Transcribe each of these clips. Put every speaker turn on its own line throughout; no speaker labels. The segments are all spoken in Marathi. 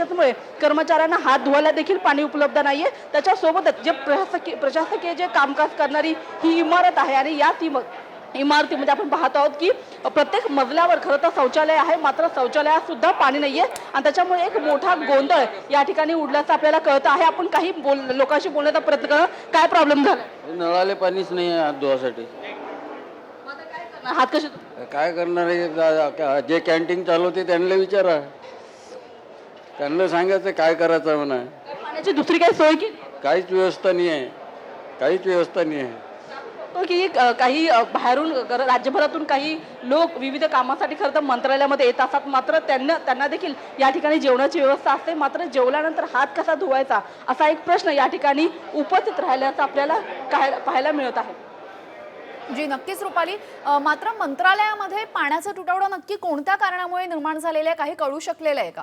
त्याच्यामुळे कर्मचाऱ्यांना हात धुवायला देखील पाणी उपलब्ध नाहीये. त्याच्यासोबतच जे प्रशासकीय प्रशासकीय जे कामकाज करणारी ही इमारत आहे आणि याच इम इमारतीमध्ये आपण पाहत आहोत की प्रत्येक मजल्यावर खरं तर शौचालय आहे मात्र शौचालयात सुद्धा पाणी नाहीये. आणि त्याच्यामुळे एक मोठा गोंधळ या ठिकाणी उडल्याचं आपल्याला कळतं आहे. आपण काही बोल लोकांशी बोलण्याचा प्रयत्न करा. काय प्रॉब्लेम झाला?
नळाले पाणीच नाही आहे हात धुवासाठी.
हात कसे
काय करणार आहे? जे कॅन्टीन चालवते त्यांना विचारा. त्यांना सांगायचं काय करायचं? म्हणा.
पाण्याची दुसरी काही सोय की?
काहीच व्यवस्था नाही आहे. काहीच व्यवस्था नाही आहे.
तो की अ, काही अ, बाहेरून ग- राज्यभरातून काही लोक विविध कामासाठी खरं तर मंत्रालयामध्ये येत असतात. मात्र त्यांना त्यांना देखील या ठिकाणी जेवणाची व्यवस्था असते. मात्र जेवल्यानंतर हात कसा धुवायचा असा एक प्रश्न या ठिकाणी उपस्थित राहिल्याचं आपल्याला काय पाहायला मिळत आहे.
जी नक्कीच रुपाली. अ, मात्र मंत्रालयामध्ये पाण्याचा तुटवडा नक्की कोणत्या कारणामुळे निर्माण झालेला आहे? काही कळू शकलेलं आहे का?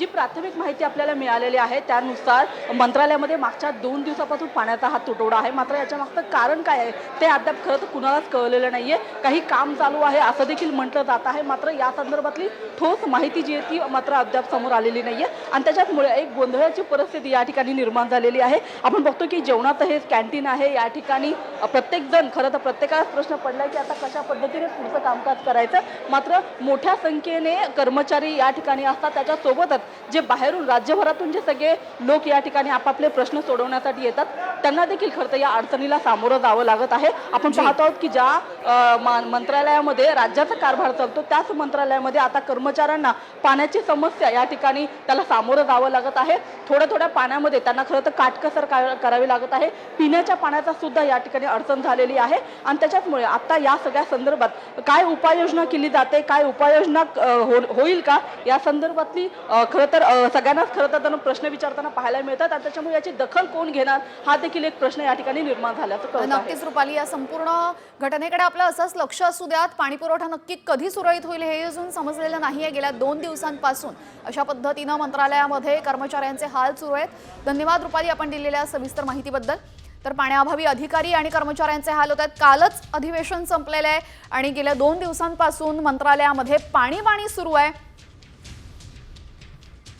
जी प्राथमिक माहिती आपल्याला मिळालेली आहे त्यानुसार मंत्रालयामध्ये मागच्या दोन दिवसापासून पाण्याचा हा तुटवडा आहे. मात्र याच्या मागचं कारण काय आहे ते अद्याप खरं तर कुणालाच कळलेलं नाही आहे काही काम चालू आहे असं देखील म्हटलं जात आहे. मात्र या संदर्भातली ठोस माहिती जी आहे ती मात्र अद्याप समोर आलेली नाही आहे आणि त्याच्यामुळे एक गोंधळाची परिस्थिती या ठिकाणी निर्माण झालेली आहे. आपण बघतो की जेवणाचं हे कॅन्टीन आहे. या ठिकाणी प्रत्येकजण खरं तर प्रत्येकालाच प्रश्न पडलाय की आता कशा पद्धतीने पुढचं कामकाज करायचं. मात्र मोठ्या संख्येने कर्मचारी या ठिकाणी असतात. त्याच्यासोबतच जे बाहेरून राज्यभरातून जे सगळे लोक या ठिकाणी आपापले प्रश्न सोडवण्यासाठी येतात त्यांना देखील खरं तर या अडचणीला सामोरं जावं लागत आहे. आपण पाहत आहोत की ज्या मंत्रालयामध्ये राज्याचा कारभार चालतो त्याच मंत्रालयामध्ये आता कर्मचाऱ्यांना पाण्याची समस्या या ठिकाणी त्याला सामोरं जावं लागत आहे. थोड्या थोड्या पाण्यामध्ये त्यांना खरं तर काटकसर का- करावी लागत आहे. पिण्याच्या पाण्याचा सुद्धा या ठिकाणी अडचण झालेली आहे आणि त्याच्याचमुळे आता या सगळ्या संदर्भात काय उपाययोजना केली जाते काय उपाययोजना हो- होईल का? या संदर्भातली अ, खरं तर सगळ्यांनाच खरं तर त्यांना प्रश्न विचारताना पाहायला मिळतात आणि त्याच्यामुळे याची दखल कोण घेणार हा देखील एक प्रश्न या ठिकाणी निर्माण झाल्याचं आहे.
नक्कीच रुपाली या संपूर्ण घटनेकडे आपलं असंच लक्ष असू द्यात. पाणी पुरवठा नक्की कधी सुरळीत होईल हे अजून समजलेलं नाहीये. गेल्या दोन दिवसांपासून अशा पद्धतीनं मंत्रालयामध्ये कर्मचाऱ्यांचे हाल सुरू आहेत. धन्यवाद रुपाली आपण दिलेल्या सविस्तर माहितीबद्दल. तर पाण्याअभावी अधिकारी आणि कर्मचाऱ्यांचे हाल होत आहेत. कालच अधिवेशन संपलेलं आहे आणि गेल्या दोन दिवसांपासून मंत्रालयामध्ये पाणी पाणी सुरू आहे.